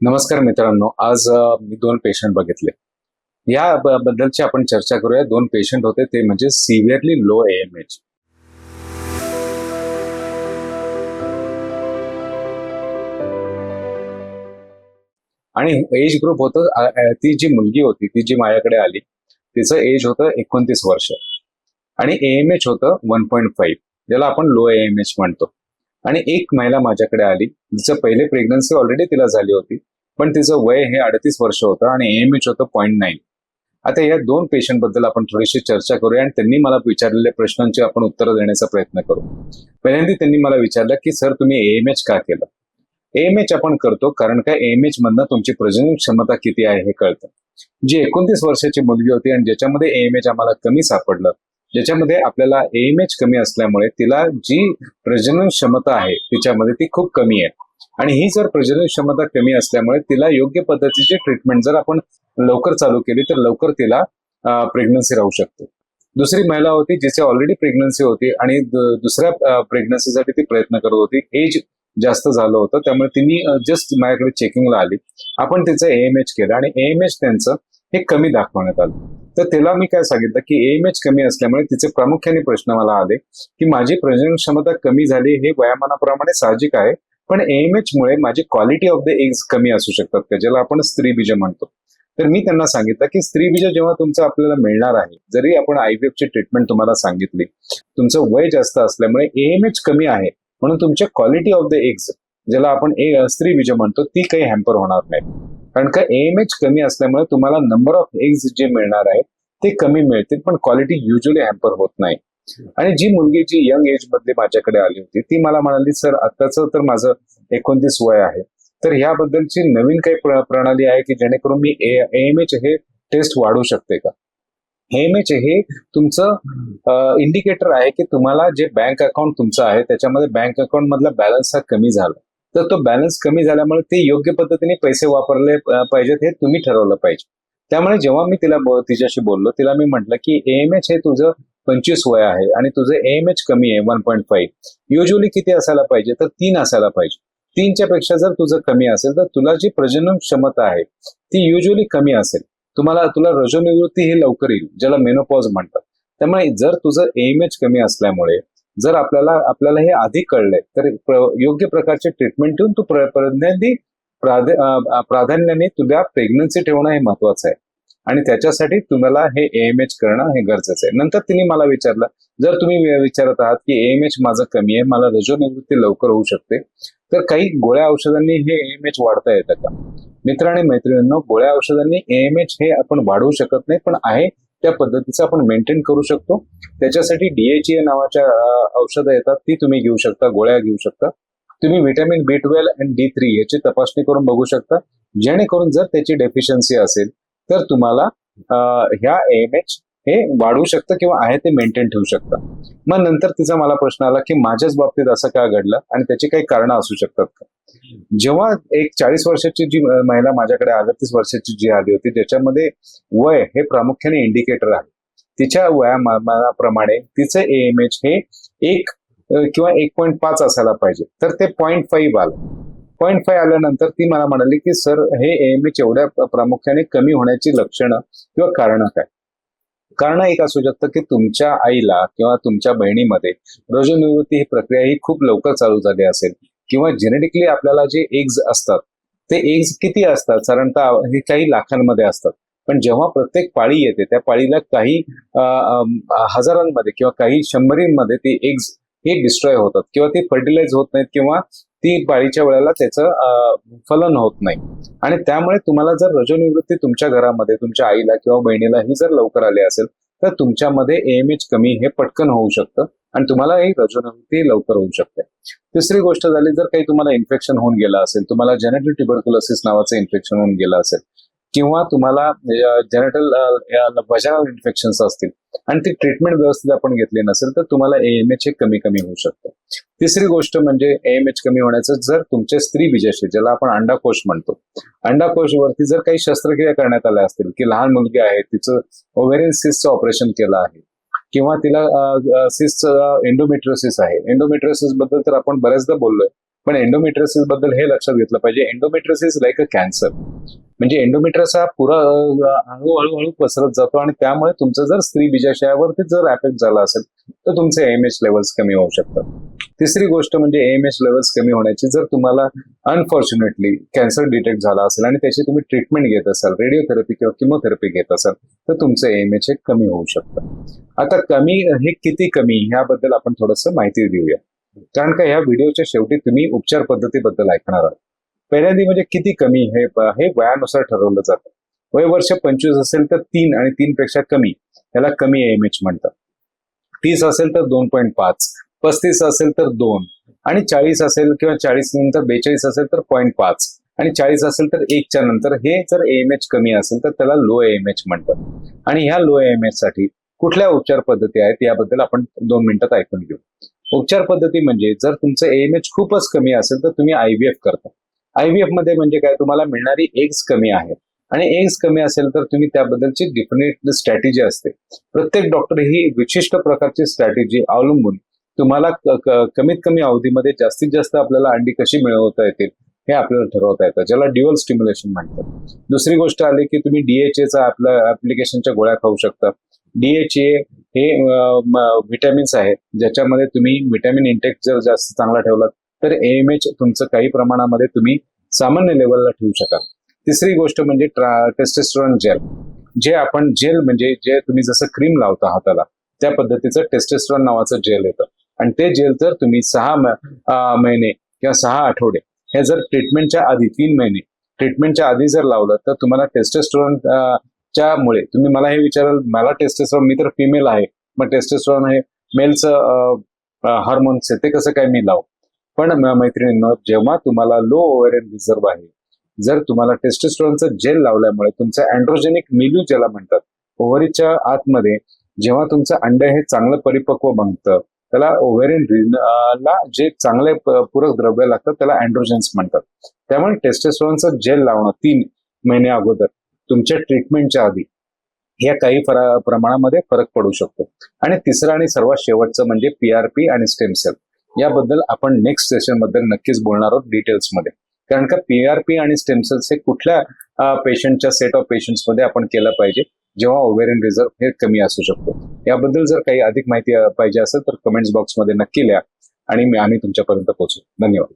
नमस्कार मित्रांनो आज मी दोन पेशंट बघितले. या बद्दलची आपण चर्चा करूया. दोन पेशंट होते ते म्हणजे सिव्हिअरली लो एम एच आणि एज ग्रुप होतं ती जी मुलगी होती ती जी माझ्याकडे आली तिचं एज होतं एकोणतीस वर्ष. आणि एएमएच होतं वन पॉईंट फाईव्ह ज्याला आपण लो एएमएच म्हणतो. आणि एक महिला माझ्याकडे आली. तिचं पहिले प्रेग्नन्सी ऑलरेडी तिला झाली होती. पण तिचं वय हे अडतीस वर्ष होतं आणि एम एच होतं पॉईंट नाईन आता या दोन पेशंटबद्दल आपण थोडीशी चर्चा करूया आणि त्यांनी मला विचारलेल्या प्रश्नांची आपण उत्तरं देण्याचा प्रयत्न करू. पहिल्यांदा त्यांनी मला विचारलं की सर तुम्ही एम एच का केलं? एम एच आपण करतो कारण का एम एच मधनं तुमची प्रजनन क्षमता किती आहे हे कळतं. जी एकोणतीस वर्षाची मुलगी होती आणि ज्याच्यामध्ये एम एच आम्हाला कमी सापडलं ज्याच्यामध्ये आपल्याला एम एच कमी असल्यामुळे तिला जी प्रजनन क्षमता आहे तिच्यामध्ये ती खूप कमी आहे. आणि ही जर प्रजनन क्षमता कमी असल्यामुळे तिला योग्य पद्धतीची ट्रीटमेंट जर आपण लवकर चालू केली तर लवकर तिला प्रेग्नन्सी राहू शकते. दुसरी महिला होती जिची ऑलरेडी प्रेग्नन्सी होती आणि दुसऱ्या प्रेग्नन्सीसाठी ती प्रयत्न करत होती. एज जास्त झालं होतं त्यामुळे तिने जस्ट माझ्याकडे चेकिंगला आली. आपण तिचं एम एच केलं आणि एएमएच त्यांचं हे कमी दाखवण्यात आलं. तर तिला मी काय सांगितलं की एम एच कमी असल्यामुळे तिचे प्रामुख्याने प्रश्न मला आले की माझी प्रजनन क्षमता कमी झाली हे वयामानाप्रमाणे साहजिक आहे पण एम मुळे माझी क्वालिटी ऑफ द एग्स कमी असू शकतात का? ज्याला आपण स्त्रीबीज म्हणतो. तर मी त्यांना सांगितलं की स्त्रीबीज जेव्हा तुमचं आपल्याला मिळणार आहे जरी आपण आयव्हीएफची ट्रीटमेंट तुम्हाला सांगितली तुमचं वय जास्त असल्यामुळे एम कमी आहे म्हणून तुमच्या क्वालिटी ऑफ द एग्स ज्याला आपण ए स्त्रीबीज म्हणतो ती काही हॅम्पर होणार नाही. कारण का एम एच कमी असल्यामुळे तुम्हाला नंबर ऑफ एग्ज जे मिळणार आहे ते कमी मिळतील पण क्वालिटी युजली हॅम्पर होत नाही. आणि जी मुलगी जी यंग एजमध्ये माझ्याकडे आली होती ती मला म्हणाली सर आत्ताचं तर माझं एकोणतीस वय आहे. तर ह्याबद्दलची नवीन काही प्र- प्रणाली आहे की जेणेकरून मी एम एच हे टेस्ट वाढू शकते का? एम एच हे तुमचं इंडिकेटर आहे की तुम्हाला जे बँक अकाउंट तुमचं आहे त्याच्यामध्ये बँक अकाउंट मधला बॅलन्स हा कमी झाला. तर तो बॅलन्स कमी झाल्यामुळे ते योग्य पद्धतीने पैसे वापरले पाहिजेत हे तुम्ही ठरवलं पाहिजे. त्यामुळे जेव्हा मी तिला तिच्याशी बोललो तिला मी म्हटलं की एम एच हे तुझं पंचवीस वय आहे आणि तुझं एम एच कमी आहे वन पॉईंट फाईव्ह युजली किती असायला पाहिजे? तर तीन असायला पाहिजे. तीनच्या पेक्षा जर तुझं कमी असेल तर तुला जी प्रजनन क्षमता आहे ती युजली कमी असेल. तुम्हाला तुला रजोनिवृत्ती ही लवकर येईल ज्याला मेनोपॉज म्हणतात. त्यामुळे जर तुझं एम एच कमी असल्यामुळे जर आपल्याला आपल्याला हे आधी कळलंय तर प्र- योग्य प्रकारचे ट्रीटमेंट देऊन तू प्र- प्राधान्याने तुझ्या प्रेग्नन्सी ठेवणं हे महत्वाचं आहे. आणि त्याच्यासाठी तुम्हाला हे एम एच करणं हे गरजेचं आहे. नंतर तिने मला विचारलं जर तुम्ही विचारत आहात की एम एच माझं कमी आहे मला रजोनिवृत्ती लवकर होऊ शकते तर काही गोळ्या औषधांनी हे एम एच वाढता येतं का? मित्र आणि मैत्रिणींनो गोळ्या औषधांनी एम एच हे आपण वाढवू शकत नाही पण आहे त्या पद्धतीचं आपण मेंटेन करू शकतो. त्याच्यासाठी डीएचए नावाच्या औषधं येतात. ती तुम्ही घेऊ शकता गोळ्या घेऊ शकता. तुम्ही व्हिटॅमिन बी ट्वेल्व आणि डी थ्री याची तपासणी करून बघू शकता. जेणेकरून जर त्याची डेफिशियन्सी असेल तर तुम्हाला ह्या एम एच हे वाढवू शकतं किंवा आहे ते मेंटेन ठेवू शकतं. मग नंतर तिचा मला प्रश्न आला की माझ्याच बाबतीत असं का घडलं आणि त्याची काही कारणं असू शकतात का? जेव्हा एक चाळीस वर्षाची जी महिला माझ्याकडे अडतीस वर्षाची जी आली होती त्याच्यामध्ये वय हे प्रामुख्याने इंडिकेटर आहे. तिच्या वयाप्रमाणे तिचं एम एच हे एक किंवा एक पॉईंट पाच असायला पाहिजे. तर ते पॉईंट फाईव्ह आलं. पॉईंट फाईव्ह आल्यानंतर ती मला म्हणाली की सर हे एम एच एवढ्या प्रामुख्याने कमी होण्याची लक्षणं किंवा कारणं काय? कारण एक असू शकतं की तुमच्या आईला किंवा तुमच्या बहिणीमध्ये रजोनिवृत्ती ही प्रक्रिया ही खूप लवकर चालू झाली असेल किंवा जेनेटिकली आपल्याला जे एग्ज असतात ते एग्ज किती असतात? साधारणतः हे काही लाखांमध्ये असतात. पण जेव्हा प्रत्येक पाळी येते त्या पाळीला काही हजारांमध्ये किंवा काही शंभरींमध्ये ती एग्ज हे डिस्ट्रॉय होतात किंवा ते फर्टिलाइज होत नाहीत किंवा ती पाळीच्या वेळेला त्याचं फलन होत नाही. आणि त्यामुळे तुम्हाला जर रजोनिवृत्ती तुमच्या घरामध्ये तुमच्या आईला किंवा बहिणीला ही जर लवकर आली असेल तर तुमच्यामध्ये एम एच कमी हे पटकन होऊ शकतं आणि तुम्हाला ही रजोनिवृत्ती लवकर होऊ शकते. तिसरी गोष्ट झाली जर काही तुम्हाला इन्फेक्शन होऊन गेलं असेल तुम्हाला जेनेटल ट्युबरक्युलोसिस नावाचं इन्फेक्शन होऊन गेलं असेल किंवा तुम्हाला जेनेटल वजानल इन्फेक्शन असतील आणि ती ट्रीटमेंट व्यवस्थित आपण घेतली नसेल तर तुम्हाला एएमएच हे कमी कमी होऊ शकतं. तिसरी गोष्ट म्हणजे एएमएच कमी होण्याचं जर तुमचे स्त्री बीजाशी ज्याला आपण अंडाकोश म्हणतो अंडाकोशवरती जर काही शस्त्रक्रिया करण्यात आल्या असतील की लहान मुलगी आहे तिचं ओव्हेरियन सिसचं ऑपरेशन केलं आहे किंवा तिला सिसचं एन्डोमेट्रोसिस आहे एन्डोमेट्रोसिसबद्दल तर आपण बऱ्याचदा बोललोय पण एन्डोमेट्रेसिसबद्दल हे लक्षात घेतलं पाहिजे. एन्डोमेट्रेसिस लाईक अ कॅन्सर म्हणजे एंडोमेट्रस हा पुरा हळूहळू हळू पसरत जातो आणि त्यामुळे तुमचं जर स्त्री बीजाशयावरती जर अफेक्ट झाला असेल तर तुमचे एम एच लेवल्स कमी होऊ शकतात. तिसरी गोष्ट म्हणजे एम एच लेवल्स कमी होण्याची जर तुम्हाला अनफॉर्च्युनेटली कॅन्सर डिटेक्ट झाला असेल आणि त्याची तुम्ही ट्रीटमेंट घेत असाल रेडिओथेरपी किंवा किमोथेरपी घेत असाल तर तुमचं एम एच हे कमी होऊ शकतं आता कमी हे किती कमी ह्याबद्दल आपण थोडंसं माहिती देऊया. कारण का ह्या व्हिडिओच्या शेवटी तुम्ही उपचार पद्धतीबद्दल ऐकणार आहात. पहिल्यांदा म्हणजे किती कमी हे हे वयानुसार ठरवलं जातं. वय वर्ष पंचवीस असेल तर तीन आणि तीन पेक्षा कमी. याला कमी एम एच म्हणतात. तीस असेल तर दोन पॉईंट पाच पस्तीस असेल तर दोन आणि चाळीस असेल किंवा चाळीस नंतर बेचाळीस असेल तर पॉईंट पाच आणि चाळीस असेल तर एकच्या नंतर हे जर एम एच कमी असेल तर त्याला लो एम एच म्हणतात. आणि ह्या लो एम एच साठी कुठल्या उपचार पद्धती आहेत याबद्दल आपण दोन मिनिटात ऐकून घेऊ. उपचार पद्धती म्हणजे जर तुमचं एम एच खूपच कमी असेल तर तुम्ही आयव्हीएफ करता. आयव्हीएफमध्ये म्हणजे काय? तुम्हाला मिळणारी एग्स कमी आहे. आणि एग्स कमी असेल तर तुम्ही त्याबद्दलची डिफिनेट स्ट्रॅटेजी असते. प्रत्येक डॉक्टर ही विशिष्ट प्रकारची स्ट्रॅटेजी अवलंबून तुम्हाला क- कमीत कमी अवधीमध्ये जास्तीत जास्त आपल्याला अंडी कशी मिळवता येतील हे आपल्याला ठरवता येतं ज्याला ड्युअल स्टिम्युलेशन म्हणतात. दुसरी गोष्ट आली की तुम्ही डीएचएचा आपल्या ऍप्लिकेशनच्या गोळ्या खाऊ शकता. डीएचए हे व्हिटॅमिन्स आहेत ज्याच्यामध्ये तुम्ही व्हिटॅमिन इंटेक जर जास्त चांगला ठेवलात तर एम एच तुमचं काही प्रमाणामध्ये तुम्ही सामान्य लेवलला ठेवू शकाल. तिसरी गोष्ट म्हणजे टेस्टेस्ट्रॉन जेल जे आपण जेल म्हणजे जे तुम्ही जसं क्रीम लावता हाताला त्या पद्धतीचं टेस्टेस्ट्रॉन नावाचं जेल येतं. आणि ते जेल जर तुम्ही सहा महिने किंवा सहा आठवडे हे जर ट्रीटमेंटच्या आधी तीन महिने ट्रीटमेंटच्या आधी जर लावलं तर तुम्हाला टेस्टेस्ट्रॉन त्यामुळे तुम्ही मला हे विचाराल मला टेस्टेस्ट्रॉन मी तर फिमेल आहे मग टेस्टेस्ट्रॉन हे मेलचं हार्मोन्स आहे ते कसं काय मी लावू? पण मैत्रिणींना मैत्रिणींनो जेव्हा तुम्हाला लो ओव्हरेन रिझर्व आहे जर तुम्हाला टेस्टेस्ट्रॉनचं जेल लावल्यामुळे तुमचं अँड्रोजेनिक मिल्यू ज्याला म्हणतात ओव्हरीच्या आतमध्ये जेव्हा तुमचं अंड हे चांगलं परिपक्व बनतं त्याला ओव्हेरियन ला जे चांगले पूरक द्रव्य लागतात त्याला अँड्रोजन्स म्हणतात. त्यामुळे टेस्टेस्ट्रॉनचं जेल लावणं तीन महिने अगोदर तुमच्या ट्रीटमेंटच्या आधी या काही फरा- प्रमाणामध्ये फरक पडू शकतो. आणि तिसरं आणि सर्वात शेवटचं म्हणजे पीआरपी आणि स्टेम सेल याबद्दल आपण नेक्स्ट सेशनबद्दल नक्कीच बोलणार आहोत डिटेल्समध्ये. कारण का पीआरपी आणि स्टेम सेल्स हे कुठल्या पेशंटच्या सेट ऑफ पेशंट्समध्ये आपण केलं पाहिजे जेव्हा ओव्हेरियन रिझर्व हे कमी असू शकतो. याबद्दल जर काही अधिक माहिती पाहिजे असेल तर कमेंट्स बॉक्समध्ये नक्की लिहा आणि मी आम्ही तुमच्यापर्यंत पोहोचू. धन्यवाद.